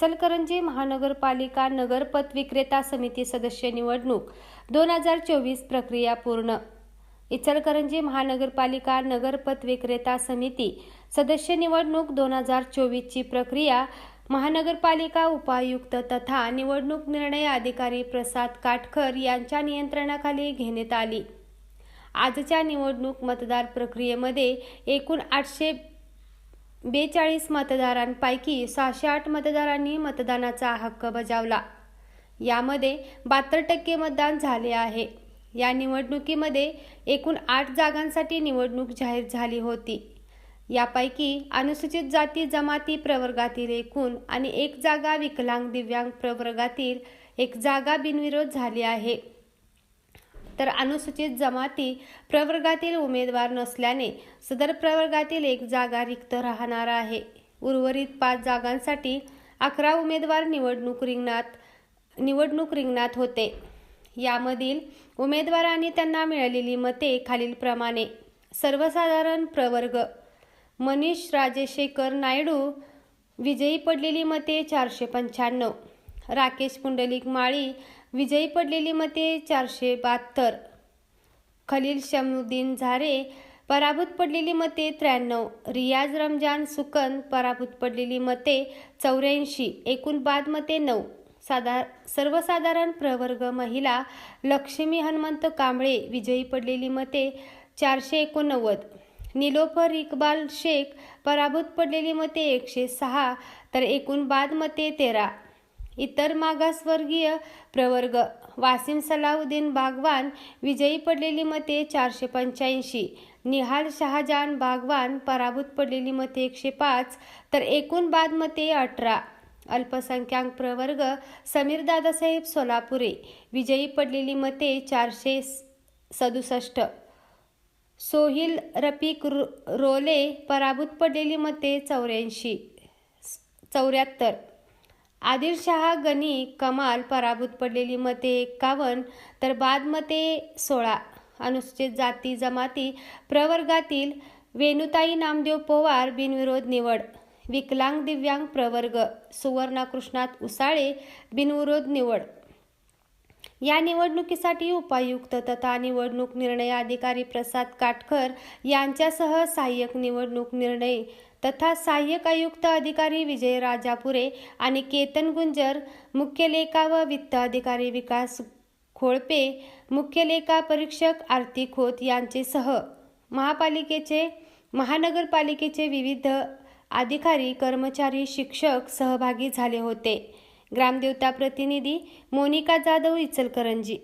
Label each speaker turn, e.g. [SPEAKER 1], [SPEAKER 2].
[SPEAKER 1] इचलकरंजी महानगरपालिका नगरपत विक्रेता समिती सदस्य निवडणूक दोन हजार चोवीस प्रक्रिया पूर्ण. इचलकरंजी महानगरपालिका नगरपत विक्रेता समिती सदस्य निवडणूक दोन हजार चोवीसची प्रक्रिया महानगरपालिका उपायुक्त तथा निवडणूक निर्णय अधिकारी प्रसाद काटकर यांच्या नियंत्रणाखाली घेण्यात आली. आजच्या निवडणूक मतदार प्रक्रियेमध्ये एकूण आठशे बेचाळीस मतदारांपैकी सहाशे आठ मतदारांनी मतदानाचा हक्क बजावला. यामध्ये बहात्तर टक्के मतदान झाले आहे. या निवडणुकीमध्ये एकूण आठ जागांसाठी निवडणूक जाहीर झाली होती. यापैकी अनुसूचित जाती जमाती प्रवर्गातील एकूण आणि एक जागा विकलांग दिव्यांग प्रवर्गातील एक जागा बिनविरोध झाली आहे. तर अनुसूचित जमाती प्रवर्गातील उमेदवार नसल्याने सदर प्रवर्गातील एक जागा रिक्त राहणार आहे. उर्वरित पाच जागांसाठी अकरा उमेदवार निवडणूक रिंगणात निवडणूक रिंगणात होते. यामधील उमेदवारांनी त्यांना मिळालेली मते खालीलप्रमाणे. सर्वसाधारण प्रवर्ग. मनीष राजेशेखर नायडू विजयी पडलेली मते चारशे पंच्याण्णव. राकेश पुंडलिक माळी विजयी पडलेली मते चारशे बहात्तर. खलील शमुद्दीन झारे पराभूत पडलेली मते त्र्याण्णव. रियाज रमजान सुकन पराभूत पडलेली मते चौऱ्याऐंशी. एकूण बाद मते नऊ. साधार सर्वसाधारण प्रवर्ग महिला लक्ष्मी हनुमंत कांबळे विजयी पडलेली मते चारशे एकोणनव्वद. निलोफर इकबाल शेख पराभूत पडलेली मते एकशे सहा. तर एकूण बाद मते तेरा. इतर मागासवर्गीय प्रवर्ग. वासिम सलाउद्दीन बागवान विजयी पडलेली मते चारशे पंच्याऐंशी. निहाल शहाजान बागवान पराभूत पडलेली मते एकशे पाच. तर एकूण बाद मते अठरा. अल्पसंख्याक प्रवर्ग समीर दादासाहेब सोलापुरे. विजयी पडलेली मते चारशे सदुसष्ट. सोहिल रफिक रोले पराभूत पडलेली मते चौऱ्याऐंशी चौऱ्याहत्तर. आदिलशहा गनी कमाल पराभूत पडलेली मते एक्कावन्न तर बाद मते सोळा. अनुसूचित जाती जमाती प्रवर्गातील वेणुताई नामदेव पवार बिनविरोध निवड. विकलांग दिव्यांग प्रवर्ग सुवर्णा कृष्णात उसाळे बिनविरोध निवड. या निवडणुकीसाठी उपायुक्त तथा निवडणूक निर्णय अधिकारी प्रसाद काटकर यांच्यासह सहाय्यक निवडणूक निर्णय तथा सहाय्यक आयुक्त अधिकारी विजय राजापुरे आणि केतन गुंजर मुख्य लेखा व वित्त अधिकारी विकास खोळपे मुख्य लेखा परीक्षक आरती खोत यांचे सह महापालिकेचे महानगरपालिकेचे विविध अधिकारी कर्मचारी शिक्षक सहभागी झाले होते. ग्रामदेवता प्रतिनिधी मोनिका जाधव इचलकरंजी